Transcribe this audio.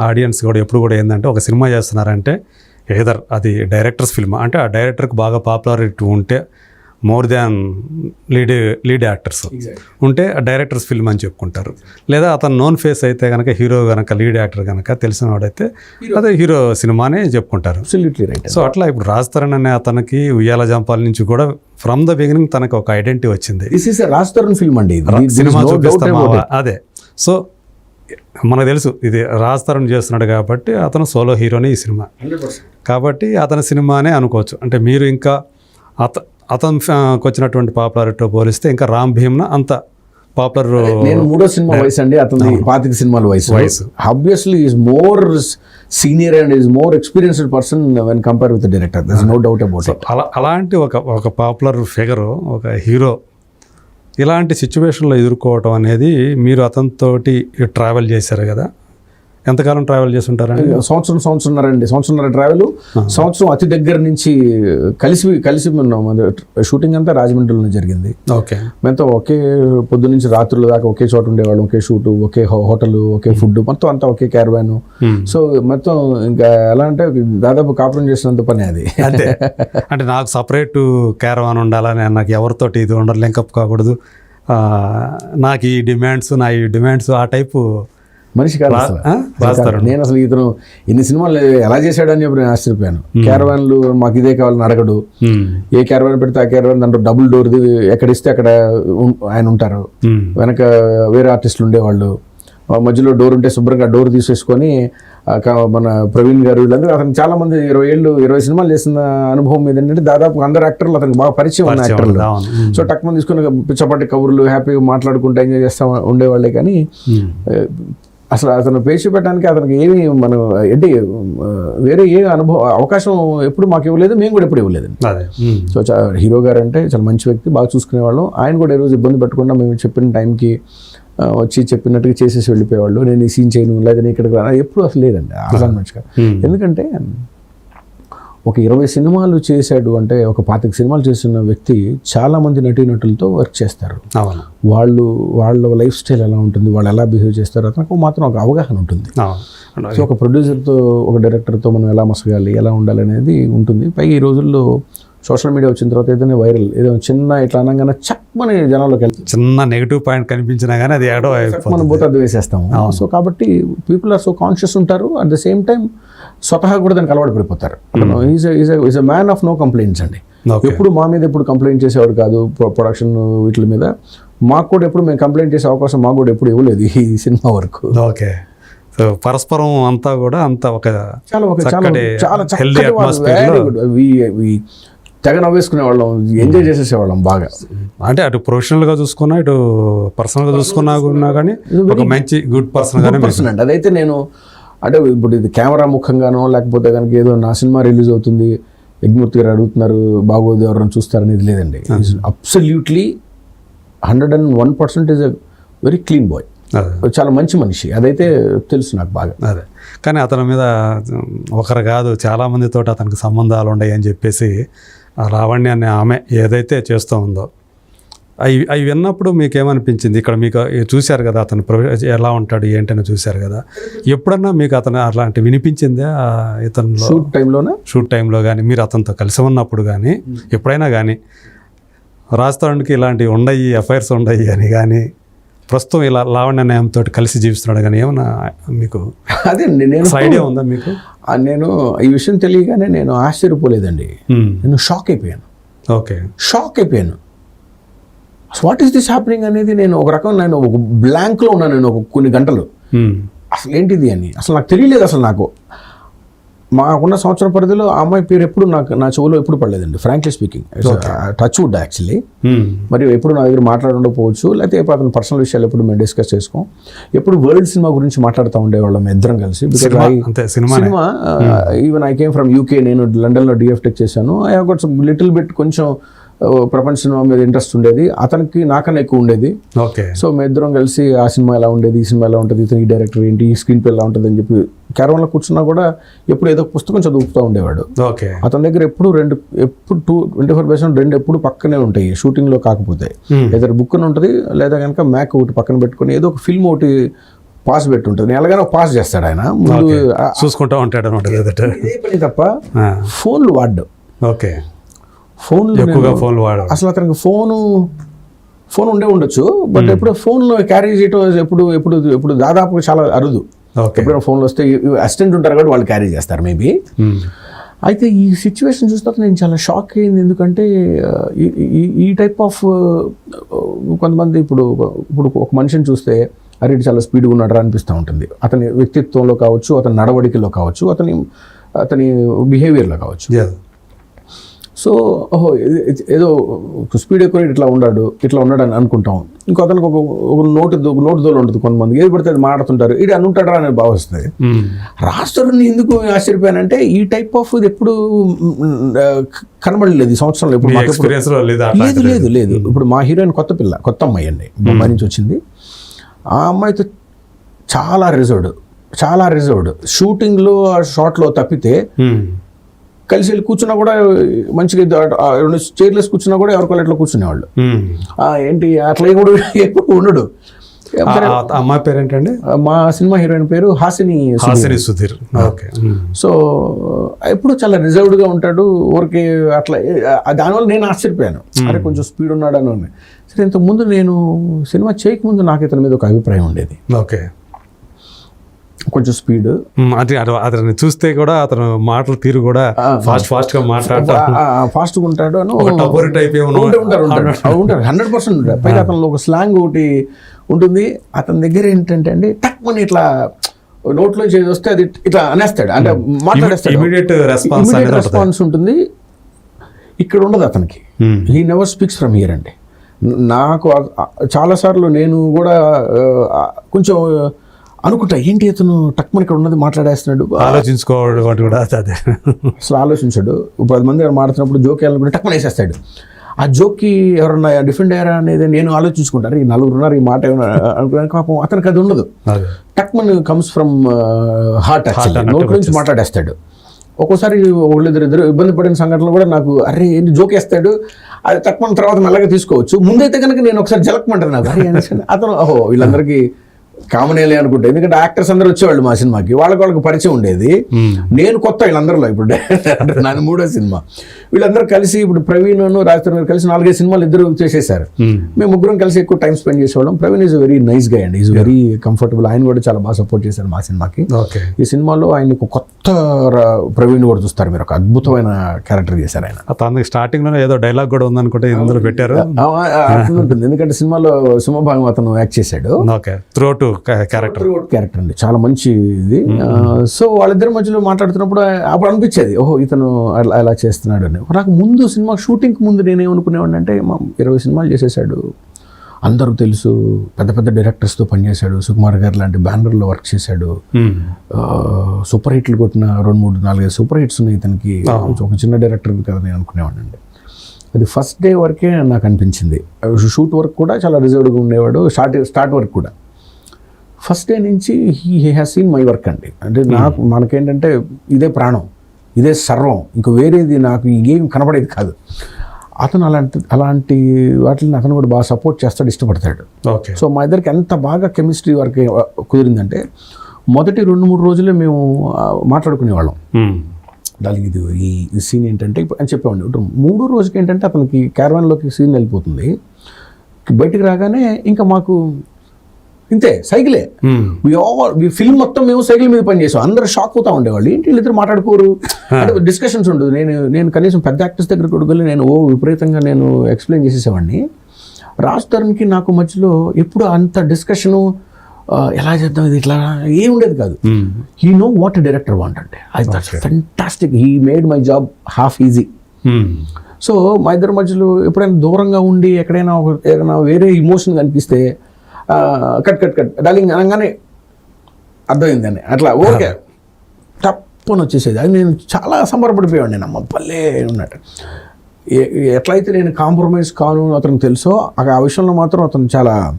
Audience కూడా ఎప్పుడు కూడా ఏంటంటే ఒక సినిమా చేస్తున్నారంటే ఏదర్ అది డైరెక్టర్స్ ఫిల్మ్. అంటే ఆ డైరెక్టర్కి బాగా పాపులారిటీ ఉంటే more than lead lead actors ఉంటే డైరెక్టర్స్ ఫిల్మ్ అని చెప్పుకుంటారు. లేదా అతను నోన్ ఫేస్ అయితే కనుక హీరో కనుక లీడ్ యాక్టర్ కనుక తెలిసిన వాడైతే అదే హీరో సినిమానే చెప్పుకుంటారు. సో అట్లా ఇప్పుడు రాజ్ తరుణ్ అనే అతనికి ఉయ్యాల జంపాల నుంచి కూడా ఫ్రమ్ ద బిగినింగ్ తనకు ఒక ఐడెంటిటీ వచ్చింది. రాజ్ తరుణ్ ఫిల్మ్ అండి. సినిమా చూపిస్తామా it. అదే. సో మనకు తెలుసు ఇది రాజ్ తరుణ్ చేస్తున్నాడు కాబట్టి అతను సోలో హీరోనే ఈ సినిమా. కాబట్టి అతని సినిమానే అనుకోవచ్చు. అంటే మీరు ఇంకా అత అతను వచ్చినటువంటి పాపులారిటీతో పోలిస్తే ఇంకా రామ్ భీమ్న అంత పాపులర్ నేను మూడో సినిమా వయసు అండి అతని పాతిక సినిమాల వయసు. వయసు. Obviously is more senior and is more experienced person when compare with director there no doubt about అలా అలాంటి ఒక ఒక పాపులర్ ఫిగర్ ఒక హీరో ఇలాంటి సిచ్యువేషన్లో ఎదుర్కోవటం అనేది మీరు అతనితోటి ట్రావెల్ చేశారు కదా. ఎంతకాలం ట్రావెల్ చేసి ఉంటారండి సంవత్సరం సంవత్సరంన్నర అండి సంవత్సరంన్నర ట్రావెల్ సంవత్సరం అతి దగ్గర నుంచి కలిసి కలిసి ఉన్నాం. షూటింగ్ అంతా రాజమండ్రిలోనే జరిగింది. ఓకే. మేంతో ఒకే పొద్దు నుంచి రాత్రుల దాకా ఒకే చోట ఉండేవాళ్ళం. ఒకే షూటు ఒకే హోటల్ ఒకే ఫుడ్ మొత్తం అంతా ఒకే క్యారవాన్. సో మొత్తం ఇంకా ఎలా అంటే దాదాపు కాపురం చేసినంత పని అది. అంతే. అంటే నాకు సపరేట్ క్యారవాన్ ఉండాలని నాకు ఎవరితోటి ఇది ఉండరు లింకప్ కాకూడదు. నాకు ఈ డిమాండ్స్ నా ఈ డిమాండ్స్ ఆ టైపు మనిషి కాదు అసలు. నేను అసలు ఇతను ఇన్ని సినిమాలు ఎలా చేశాడని చెప్పి నేను ఆశ్చర్యపోయాను. క్యారవాన్లు మాకు ఇదే కావాలని అడగడు ఏ క్యారవాన్ పెడితే ఆ క్యారవాన్ దాంట్లో డబుల్ డోర్ది ఎక్కడ ఇస్తే అక్కడ ఆయన ఉంటారు. వెనక వేరే ఆర్టిస్టులు ఉండేవాళ్ళు. ఆ మధ్యలో డోర్ ఉంటే శుభ్రంగా డోర్ తీసేసుకొని మన ప్రవీణ్ గారు వీళ్ళందరూ అతను చాలా మంది ఇరవై ఏళ్ళు ఇరవై సినిమాలు చేసిన అనుభవం మీద ఏంటంటే దాదాపు అందరు యాక్టర్లు అతనికి బాగా పరిచయం ఉన్న యాక్టర్లు సో టక్ మంది తీసుకుని పిచ్చపట్టి కబుర్లు హ్యాపీగా మాట్లాడుకుంటూ ఎంజాయ్ చేస్తా ఉండేవాళ్ళే కానీ అసలు అతను పేచి పెట్టడానికి అతనికి ఏమి మనం ఏంటి వేరే ఏ అనుభవం అవకాశం ఎప్పుడు మాకు ఇవ్వలేదు మేము కూడా ఎప్పుడు ఉమ్, సో చా- హీరో గారు అంటే చాలా మంచి వ్యక్తి బాగా చూసుకునేవాళ్ళం. ఆయన కూడా ఏ రోజు ఇబ్బంది పెట్టకుండా మేము చెప్పిన టైంకి వచ్చి చెప్పినట్టుగా చేసేసి వెళ్ళిపోయేవాళ్ళు. నేను ఈ సీన్ చేయను లేదా ఇక్కడికి రాను ఎప్పుడు అసలు లేదండి. అసలు మంచిగా ఉమ్, ఎందుకంటే ఒక ఇరవై సినిమాలు చేశాడు అంటే ఒక పాతిక సినిమాలు చేసిన వ్యక్తి చాలా మంది నటీనటులతో వర్క్ చేస్తారు. అవును. వాళ్ళు వాళ్ళ లైఫ్ స్టైల్ ఎలా ఉంటుంది వాళ్ళు ఎలా బిహేవ్ చేస్తారు అతనికి మాత్రం ఒక అవగాహన ఉంటుంది. సో ఒక ప్రొడ్యూసర్తో ఒక డైరెక్టర్తో మనం ఎలా మసగాలి ఎలా ఉండాలి అనేది ఉంటుంది. పైగా ఈ రోజుల్లో సోషల్ మీడియా వచ్చిన తర్వాత ఏదైనా వైరల్ ఏదో చిన్న ఇట్లా అనగానే చక్కమని జనాల్లోకి వెళ్తుంది. చిన్న నెగిటివ్ పాయింట్ కనిపించినా కానీ అది ఏడో మనం పోతే అది వేసేస్తాము. సో కాబట్టి పీపుల్ ఆర్ సో కాన్షియస్ ఉంటారు. అట్ ద సేమ్ టైం స్వతహా కూడా దానికి అలవాటు పడిపోతారు. Is a man of no complaints అండి. ఎప్పుడు మా మీద ఎప్పుడు కంప్లైంట్ చేసేవాడు కాదు ప్రొడక్షన్ వీటి మీద. మాకు కూడా ఎప్పుడు మేము కంప్లైంట్ చేసే అవకాశం మాకు కూడా ఎప్పుడు ఇవ్వలేదు ఈ సినిమా వరకు. ఓకే సో పరస్పరం అంతా కూడా అంత ఒక చాలా ఒక చాలా తెగ నవ్వేసుకునే వాళ్ళం ఎంజాయ్ చేసేసేవాళ్ళం బాగా. అంటే అటు ప్రొఫెషనల్గా చూసుకున్నా ఇటు పర్సనల్గా చూసుకున్నా కూడా కానీ ఒక మంచి గుడ్ పర్సన్ పర్సన్ అండి. అదైతే నేను అంటే ఇప్పుడు ఇది కెమెరా ముఖంగానో లేకపోతే కనుక ఏదో నా సినిమా రిలీజ్ అవుతుంది యజ్ఞమూర్తి గారు అడుగుతున్నారు బాగోదు ఎవరైనా చూస్తారనేది లేదండి. Absolutely hundred and one percent is a very clean boy అదే. చాలా మంచి మనిషి. అదైతే తెలుసు నాకు బాగా. అదే. కానీ అతని మీద ఒకరు కాదు చాలా మందితో అతనికి సంబంధాలు ఉన్నాయి అని చెప్పేసి ఆ లావణ్య అనే ఆమె ఏదైతే చేస్తూ ఉందో అవి అవి విన్నప్పుడు మీకు ఏమనిపించింది ఇక్కడ మీకు చూశారు కదా అతను ఎలా ఉంటాడు ఏంటని చూశారు కదా. ఎప్పుడన్నా మీకు అతను అలాంటి వినిపించిందే ఆ ఇతనిలో? షూట్ టైంలోనే? షూట్ టైంలో కానీ మీరు అతనితో కలిసి ఉన్నప్పుడు కానీ ఎప్పుడైనా కానీ రాజస్థాన్కి ఇలాంటివి ఉండయి ఎఫ్ఐఆర్స్ ఉండయి అని కానీ ప్రస్తుతం ఇలా లావణ్య న్యాయంతో కలిసి జీవిస్తున్నాడు కానీ ఏమన్నా మీకు అదే నేను ఐడియా ఉందా మీకు? నేను ఈ విషయం తెలియగానే నేను ఆశ్చర్యపోలేదండి. నేను షాక్ అయిపోయాను. ఓకే. షాక్ అయిపోయాను. వాట్ ఈస్ దిస్ హ్యాపెనింగ్ అనేది నేను ఒక రకం నేను ఒక బ్లాంక్లో ఉన్నాను నేను ఒక కొన్ని గంటలు. మ్మ్. అసలు ఏంటిది అని? అసలు నాకు తెలియలేదు అసలు నాకు. మాకున్న సంవత్సరం పరిధిలో ఆ అమ్మాయి పేరు ఎప్పుడు నాకు నా చెవులో ఎప్పుడు పడలేదండి frankly speaking touch wood actually hmm. మరి ఎప్పుడు నా దగ్గర మాట్లాడి ఉండకపోవచ్చు లేకపోతే అతని పర్సనల్ విషయాలు ఎప్పుడు మేము డిస్కస్ చేసుకోం. ఎప్పుడు వరల్డ్ సినిమా గురించి మాట్లాడుతూ ఉండేవాళ్ళం ఇద్దరం కలిసి. Cinema even I came from UK నేను లండన్లో డిఎఫ్ టెక్ చేశాను. I have got little bit కొంచెం ప్రపంచ సినిమా మీద ఇంట్రెస్ట్ ఉండేది. అతనికి నాకన్నా ఎక్కువ ఉండేది. ఓకే. సో మేము ఇద్దరం కలిసి ఆ సినిమా ఎలా ఉండేది ఈ సినిమా ఎలా ఉంటుంది ఇతని ఈ డైరెక్టర్ ఏంటి ఈ స్క్రీన్ ప్లే ఎలా ఉంటుంది అని చెప్పి క్యారవన్లో కూర్చున్నా కూడా ఎప్పుడు ఏదో పుస్తకం చదువుతూ ఉండేవాడు. ఓకే. అతని దగ్గర ఎప్పుడు రెండు ఎప్పుడు టూ ట్వంటీ ఫోర్ పర్సెంట్ రెండు ఎప్పుడు పక్కనే ఉంటాయి షూటింగ్లో కాకపోతే. మ్మ్. ఏదో బుక్ ఉంటుంది లేదా కనుక మ్యాక్ ఒకటి పక్కన పెట్టుకొని ఏదో ఒక ఫిల్మ్ ఒకటి పాస్ పెట్టి ఉంటుంది నేను ఎలాగైనా పాస్ చేస్తాడు ఆయన. ముందు చూసుకుంటా ఉంటాడు అనమాట తప్ప ఫోన్లు వాడ్డు. ఓకే. ఫోన్లు ఎక్కువగా వాడ అసలు అతనికి ఫోను ఫోన్ ఉండే ఉండొచ్చు బట్ ఎప్పుడు ఫోన్లో క్యారీ చేయటం ఎప్పుడు ఎప్పుడు ఎప్పుడు దాదాపు చాలా అరుదు. ఎప్పుడైనా ఫోన్లు వస్తే అసిస్టెంట్ ఉంటారు కాబట్టి వాళ్ళు క్యారీ చేస్తారు మేబీ. అయితే ఈ సిచ్యువేషన్ చూస్తే నేను చాలా షాక్ అయింది ఎందుకంటే ఈ- టైప్ ఆఫ్ కొంతమంది ఇప్పుడు ఇప్పుడు ఒక మనిషిని చూస్తే అరే చాలా స్పీడ్గా ఉన్నాడు అనిపిస్తూ ఉంటుంది. అతని వ్యక్తిత్వంలో కావచ్చు అతని నడవడికలో కావచ్చు అతని అతని బిహేవియర్లో కావచ్చు. సో ఓహో ఏదో స్పీడ్ ఎక్కువ ఇట్లా ఉన్నాడు ఇట్లా ఉన్నాడు అని అనుకుంటాం. ఇంకో అతనికి ఒక ఒక నోటు నోటు దోలు ఉంటుంది కొంతమంది ఏది పడితే అది మాట్లాడుతుంటారు. ఇది అనుంటాడా అని భావిస్తుంది. ఉమ్, రాష్ట్రుడిని ఎందుకు ఆశ్చర్యపోయానంటే ఈ టైప్ ఆఫ్ ఇది ఎప్పుడు కనబడలేదు ఈ సంవత్సరంలో. ఇప్పుడు లేదా లేదు లేదు ఇప్పుడు మా హీరోయిన్ కొత్త పిల్ల కొత్త అమ్మాయి అండి. బొంబాయి నుంచి వచ్చింది. ఆ అమ్మాయితో చాలా రిజర్వ్డ్ చాలా రిజర్వ్డ్ షూటింగ్లో ఆ షాట్లో తప్పితే కలిసి వెళ్ళి కూర్చున్నా కూడా మంచిగా రెండు చైర్లెస్ కూర్చున్నా కూడా ఎవరికో ఇట్లా కూర్చునేవాళ్ళు. ఏంటి అట్లా కూడా ఎప్పుడు ఉండడు. అమ్మాయి పేరు ఏంటండి మా సినిమా హీరోయిన్ పేరు హాసిని సుధీర్. హాసిని సుధీర్. ఓకే. సో ఎప్పుడు చాలా రిజర్వ్డ్గా ఉంటాడు. ఊరికి అట్లా దానివల్ల నేను ఆశ్చర్యపోయాను. అరే కొంచెం స్పీడ్ ఉన్నాడు అని సరే ఇంతకుముందు నేను సినిమా చేయకముందు నాకు ఇతని మీద ఒక అభిప్రాయం ఉండేది. ఓకే. కొంచెం స్పీడ్. అంటే అతన్ని చూస్తే కూడా అతను మాటలు తీరు కూడా ఫాస్ట్ ఫాస్ట్గా మాట్లాడటం ఫాస్ట్గా ఉంటాడు అని ఒక టపోరి టైప్ ఉంటారు ఉంటారు హండ్రెడ్ పర్సెంట్ ఉంటారు పైగా అతనిలో ఒక స్లాంగ్ ఒకటి ఉంటుంది. అతని దగ్గర ఏంటంటే అండి టక్ మని ఇట్లా నోట్లోంచి ఏది వస్తే అది ఇట్లా అనేస్తాడు. అంటే మాట్లాడేస్తాడు. ఇమీడియట్ రెస్పాన్స్ రెస్పాన్స్ ఉంటుంది. ఇక్కడ ఉండదు అతనికి. He never speaks from here అండి. నాకు చాలాసార్లు నేను కూడా కొంచెం అనుకుంటా ఏంటి అతను టక్మని ఇక్కడ ఉన్నది మాట్లాడేస్తున్నాడు? ఆలోచించుకోవడం కూడా అదే- అసలు ఆలోచించాడు. పది మంది మాడుతున్నప్పుడు జోక్ వేయాలనుకుంటే టక్మని వేసేస్తాడు. ఆ జోక్కి ఎవరన్నా డిఫెండ్ అయ్యారా అనేది నేను ఆలోచించుకుంటారు ఈ నలుగురు ఉన్నారు ఈ మాట ఏమన్నా అనుకున్నాను పాపం అతనికి అది ఉండదు. టక్మన్ కమ్స్ ఫ్రమ్ హార్ట్ నోట్ నుంచి మాట్లాడేస్తాడు. ఒక్కోసారి ఒకళ్ళిద్దరు ఇద్దరు ఇబ్బంది పడిన సంఘటనలు కూడా నాకు అరే ఏంటి జోక్ వేస్తాడు? అది తక్కువ తర్వాత మెల్లగా తీసుకోవచ్చు. ముందైతే కనుక నేను ఒకసారి జలకమంటాను నాకు. అరే అతను ఓహో వీళ్ళందరికీ కామనేలే అనుకుంటా ఎందుకంటే యాక్టర్స్ అందరూ వచ్చేవాళ్ళు మా సినిమాకి వాళ్ళకి వాళ్ళకి పరిచయం ఉండేది నేను కొత్త వీళ్ళందరిలో ఇప్పుడు నాది మూడో సినిమా వీళ్ళందరూ కలిసి ఇప్పుడు ప్రవీణ్ రాజేంద్ర గారు కలిసి నాలుగైదు సినిమాలు ఇద్దరు చేసేసారు మేము ముగ్గురం కలిసి ఎక్కువ టైం స్పెండ్ చేసేవాళ్ళం ప్రవీణ్ ఈజ్ వెరీ నైస్గా అండి ఈజ్ వెరీ కంఫర్టబుల్ ఆయన కూడా చాలా బాగా సపోర్ట్ చేశారు మా సినిమాకి ఈ సినిమాలో ఆయన కొత్త ప్రవీణ్ కూడా చూస్తారు మీరు ఒక అద్భుతమైన క్యారెక్టర్ చేశారు ఆయన తనకి స్టార్టింగ్లోనే ఏదో డైలాగ్ కూడా ఉందనుకుంటే ఇందులో పెట్టారు ఉంటుంది ఎందుకంటే సినిమాలో సింహభాగం అతను యాక్ట్ చేశాడు ఓకే టు క్యారెక్టర్ క్యారెక్టర్ అండి. చాలా మంచి ఇది. సో వాళ్ళిద్దరి మధ్యలో మాట్లాడుతున్నప్పుడు అప్పుడు అనిపించేది ఓహో ఇతను అలా అలా చేస్తున్నాడు అని. నాకు ముందు సినిమా షూటింగ్కి ముందు నేనేమనుకునేవాడిని అంటే మా ఇరవై సినిమాలు చేసేసాడు. అందరూ తెలుసు పెద్ద పెద్ద డైరెక్టర్స్తో పనిచేశాడు. సుకుమార్ గారు లాంటి బ్యానర్లో వర్క్ చేశాడు. సూపర్ హిట్లు కొట్టిన రెండు మూడు నాలుగైదు సూపర్ హిట్స్ ఉన్నాయి ఇతనికి. ఒక చిన్న డైరెక్టర్ కదా నేను అనుకునేవాడిని అండి. అది ఫస్ట్ డే వరకే నాకు అనిపించింది. షూట్ వర్క్ కూడా చాలా రిజర్వ్డ్గా ఉండేవాడు. స్టార్ట్ స్టార్ట్ వర్క్ కూడా. ఫస్ట్ డే నుంచి he has seen my work అండి. అంటే నాకు మనకేంటంటే ఇదే ప్రాణం ఇదే సర్వం ఇంక వేరేది నాకు ఇంకేం కనపడేది కాదు. అతను అలాంటి అలాంటి వాటిని అతను కూడా బాగా సపోర్ట్ చేస్తాడు ఇష్టపడతాడు. ఓకే. సో మా ఇద్దరికి ఎంత బాగా కెమిస్ట్రీ వర్క్ కుదిరిందంటే మొదటి రెండు మూడు రోజులే మేము మాట్లాడుకునేవాళ్ళం. ఉమ్, దానికి ఇది ఈ సీన్ ఏంటంటే అని చెప్పేవాడిని. ఇప్పుడు మూడో రోజుకి ఏంటంటే అతనికి క్యారవాన్లోకి సీన్ వెళ్ళిపోతుంది. బయటికి రాగానే ఇంకా మాకు ఇంతే సైకిలే. వి ఫిల్మ్ మొత్తం మేము సైకిల్ మీద పని చేసాం. అందరూ షాక్ అవుతా ఉండేవాళ్ళు. ఏంటి వీళ్ళిద్దరు మాట్లాడుకోరు? అంటే డిస్కషన్స్ ఉండదు నేను నేను కనీసం పెద్ద యాక్టర్స్ దగ్గర కూడా వెళ్ళి నేను ఓ విపరీతంగా నేను ఎక్స్ప్లెయిన్ చేసేసేవాడిని. రాజ్ తరుణ్కి నాకు మధ్యలో ఎప్పుడు అంత డిస్కషను ఎలా చేద్దాం ఇది ఇట్లా ఏం ఉండేది కాదు. He know what director want అంటే. I fantastic he made my job half easy so మా ఇద్దరి మధ్యలో ఎప్పుడైనా దూరంగా ఉండి ఎక్కడైనా ఒక ఏదైనా వేరే ఇమోషన్ కనిపిస్తే కట్ కట్ కట్. డార్లింగ్ అనగానే అర్థమైందని అట్లా ఓకే తప్పని వచ్చేసేది. అది నేను చాలా సంబరపడిపోయాడు నేను అమ్మ పల్లే ఉన్నట్టు. ఎట్లయితే నేను కాంప్రమైజ్ కాను అతనికి తెలుసో ఆ విషయంలో మాత్రం అతను చాలా